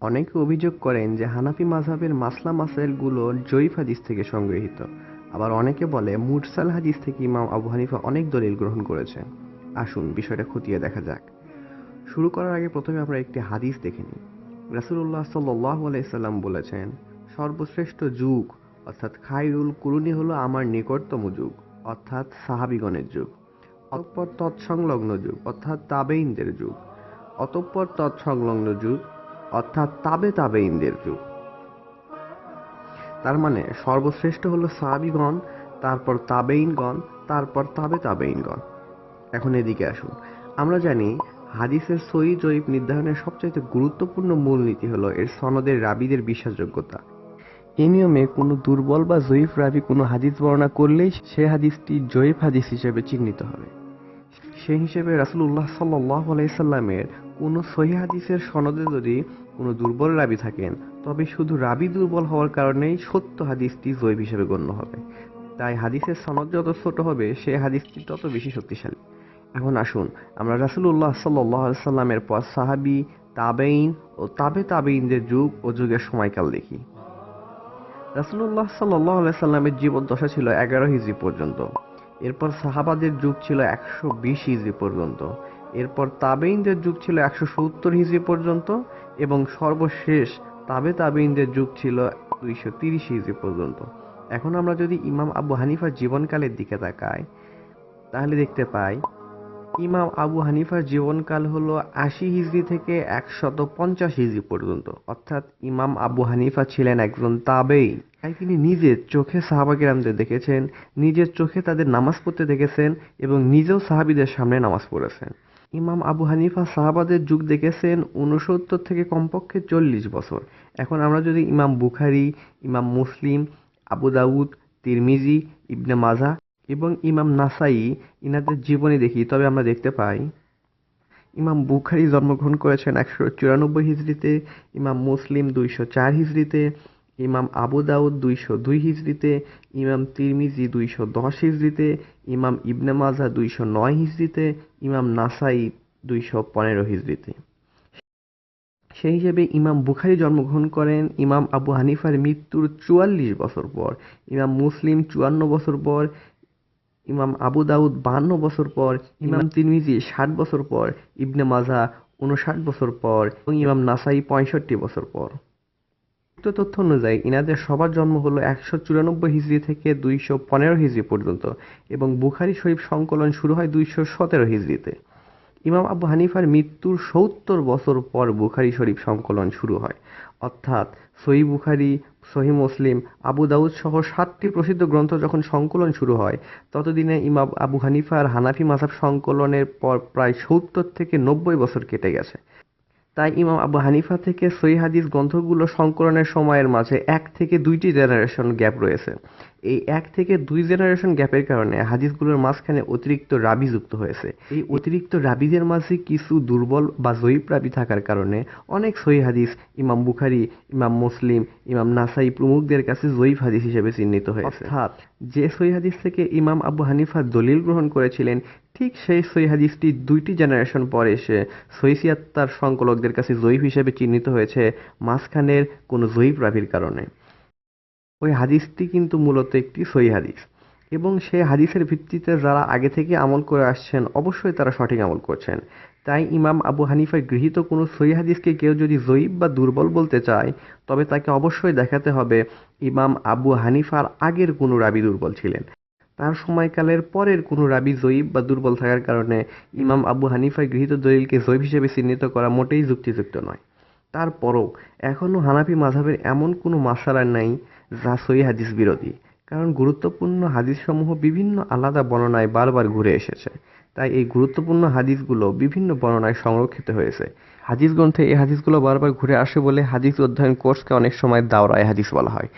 অনেকে অভিযোগ করেন যে হানাফি মাযহাবের মাসলা মাসাইলগুলো জয়ীফ হাদিস থেকে সংগৃহীত। আবার অনেকে বলে মুরসাল হাদিস থেকে ইমাম আবু হানিফা অনেক দলিল গ্রহণ করেছে আসুন বিষয়টা খতিয়ে দেখা যাক। শুরু করার আগে প্রথমে আমরা একটি হাদিস দেখে নিই। আলাইহি সাল্লাম বলেছেন, সর্বশ্রেষ্ঠ যুগ, অর্থাৎ খাইরুল কুরুনি হলো আমার নিকটতম যুগ, অর্থাৎ সাহাবিগণের যুগ। অতঃপর তৎসংলগ্ন যুগ, অর্থাৎ তাবেইনদের যুগ। অতঃপর তৎসংলগ্ন যুগ অর্থাৎ তাবে তাবেইনদের যুগ। তার মানে সর্বশ্রেষ্ঠ হলো সাহাবিগণ, তারপর তাবেইনগণ, তারপর তাবে তাবেইনগণ। এখন এদিকে আসুন। আমরা জানি হাদিসের সহি জয়ীব নির্ধারণের সবচাইতে গুরুত্বপূর্ণ মূলনীতি হলো এর সনদের রাবিদের বিশ্বাসযোগ্যতা। এই নিয়মে কোনো দুর্বল বা জয়ীফ রাবি কোনো হাদিস বর্ণনা করলেই সে হাদিসটি জয়ীফ হাদিস হিসেবে চিহ্নিত হবে। সেই হিসেবে রাসূলুল্লাহ সাল্লাল্লাহু আলাইহি সাল্লামের কোনো সহি হাদিসের সনদে যদি কোনো দুর্বল রাবি থাকেন, তবে শুধু রাবি দুর্বল হওয়ার কারণেই সত্য হাদিসটি জয়ীব হিসেবে গণ্য হবে। তাই হাদিসের সনদ যত ছোট হবে, সে হাদিসটি তত বেশি শক্তিশালী। এখন আসুন, আমরা রাসূলুল্লাহ আলাইহি সাল্লামের পর সাহাবী তাবেইন ও তাবে তাবেইনদের যুগ ও যুগের সময়কাল দেখি। রাসূলুল্লাহ সাল্লাল্লাহু আলাইহি সাল্লামের দশা ছিল এগারো হিজরি পর্যন্ত। এরপর সাহাবাদের যুগ ছিল একশো বিশ পর্যন্ত। এরপর তাবেইনদের যুগ ছিল একশো সত্তর হিজরি পর্যন্ত এবং সর্বশেষ তাবে তাবেইনদের যুগ ছিল দুইশো তিরিশ হিজরি পর্যন্ত। এখন আমরা যদি ইমাম আবু হানিফার জীবনকালের দিকে তাকাই, তাহলে দেখতে পাই, ইমাম আবু হানিফার জীবনকাল হলো আশি হিজরি থেকে একশত পঞ্চাশ হিজরি পর্যন্ত। অর্থাৎ ইমাম আবু হানিফা ছিলেন একজন তাবেই তাই তিনি নিজের চোখে সাহাবাকিরামদের দেখেছেন, নিজের চোখে তাদের নামাজ পড়তে দেখেছেন এবং নিজেও সাহাবিদের সামনে নামাজ পড়েছেন। ইমাম আবু হানিফা সাহাবাদের যুগ দেখেছেন উনসত্তর থেকে কমপক্ষে চল্লিশ বছর। এখন আমরা যদি ইমাম বুখারি, ইমাম মুসলিম, আবু দাউদ, তিরমিজি, ইবনে মাজা এবং ইমাম নাসাই ইনাদের জীবনী দেখি, তবে আমরা দেখতে পাই, ইমাম বুখারি জন্মগ্রহণ করেছেন একশো চুরানব্বই হিজড়িতে, ইমাম মুসলিম দুইশো চার হিজড়িতে ইমাম আবু দাউদ দুইশো দুই হিজড়িতে ইমাম তিরমিজি দুইশো দশ হিজড়িতে ইমাম ইবনে মাজা দুইশো নয় হিজড়িতে ইমাম নাসাই দুইশো পনেরো হিজড়িতে সেই হিসেবে ইমাম বুখারি জন্মগ্রহণ করেন, ইমাম আবু হানিফার মৃত্যুর চুয়াল্লিশ বছর পর, ইমাম মুসলিম চুয়ান্ন বছর পর, ইমাম আবু দাউদ বাহান্ন বছর পর, ইমাম তিরমিজি ষাট বছর পর, ইবনে মাজা উনষাট বছর পর, এবং ইমাম নাসাই পঁয়ষট্টি বছর পর। উক্ত তথ্য অনুযায়ী, ইনাদের সবার জন্ম হলো একশো চুরানব্বই হিজড়ি থেকে দুইশো পনেরো হিজড়ি পর্যন্ত এবং বুখারি শরীফ সংকলন শুরু হয় দুইশো সতেরো হিজড়িতে। ইমাম আবু হানিফার মৃত্যুর সত্তর বছর পর বুখারি শরীফ সংকলন শুরু হয়। অর্থাৎ সহি বুখারি, সহি মুসলিম, আবু দাউদ সহ সাতটি প্রসিদ্ধ গ্রন্থ যখন সংকলন শুরু হয়, ততদিনে ইমাম আবু হানিফার হানাফি মাসাব সংকলনের পর প্রায় সত্তর থেকে নব্বই বছর কেটে গেছে। তাই ইমাম আবু হানিফা থেকে সহি হাদিস গ্রন্থগুলো সংকলনের সময়ের মাঝে এক থেকে দুইটি জেনারেশন গ্যাপ রয়েছে। এই এক থেকে দুই জেনারেশন গ্যাপের কারণে হাদিসগুলোর মাঝখানে অতিরিক্ত রাবি যুক্ত হয়েছে। এই অতিরিক্ত রাবিদের মাঝে কিছু দুর্বল বা জয়ীব রাবি থাকার কারণে অনেক সহি হাদিস ইমাম বুখারি ইমাম মুসলিম ইমাম নাসাই প্রমুখদের কাছে জয়ীব হাদিস হিসেবে চিহ্নিত হয়েছে। অর্থাৎ যে সহি হাদিস থেকে ইমাম আবু হানিফা দলিল গ্রহণ করেছিলেন ঠিক সেই সহি হাদিসটি দুইটি জেনারেশন পরে এসে সহিসিয়াত্তার সংকলকদের কাছে জয়ীব হিসেবে চিহ্নিত হয়েছে মাঝখানের কোনো জয়ীব রাবির কারণে। ওই হাদিসটি কিন্তু মূলত একটি সহি হাদিস। এবং সেই হাদিসের ভিত্তিতে যারা আগে থেকে আমল করে আসছেন, অবশ্যই তারা সঠিক আমল করছেন। তাই ইমাম আবু হানিফার গৃহীত কোনো সহি হাদিসকে কেউ যদি জয়ীব বা দুর্বল বলতে চায়, তবে তাকে অবশ্যই দেখাতে হবে ইমাম আবু হানিফার আগের কোনো রাবি দুর্বল ছিলেন। তার সময়কালের পরের কোনো রাবি জয়ীব বা দুর্বল থাকার কারণে ইমাম আবু হানিফার গৃহীত দলিলকে জৈব হিসেবে চিহ্নিত করা মোটেই যুক্তিযুক্ত নয়। তারপরও এখনও হানাফি মাঝাবের এমন কোনো মাসালা নাই যা সহি হাদিস বিরোধী। কারণ গুরুত্বপূর্ণ হাদিসসমূহ বিভিন্ন আলাদা বর্ণনায় বারবার ঘুরে এসেছে। তাই এই গুরুত্বপূর্ণ হাদিসগুলো বিভিন্ন বর্ণনায় সংরক্ষিত হয়েছে। হাদিস গ্রন্থে এই হাদিসগুলো বারবার ঘুরে আসে বলে হাদিস অধ্যয়ন কোর্সকে অনেক সময় দাওরায় হাদিস বলা হয়।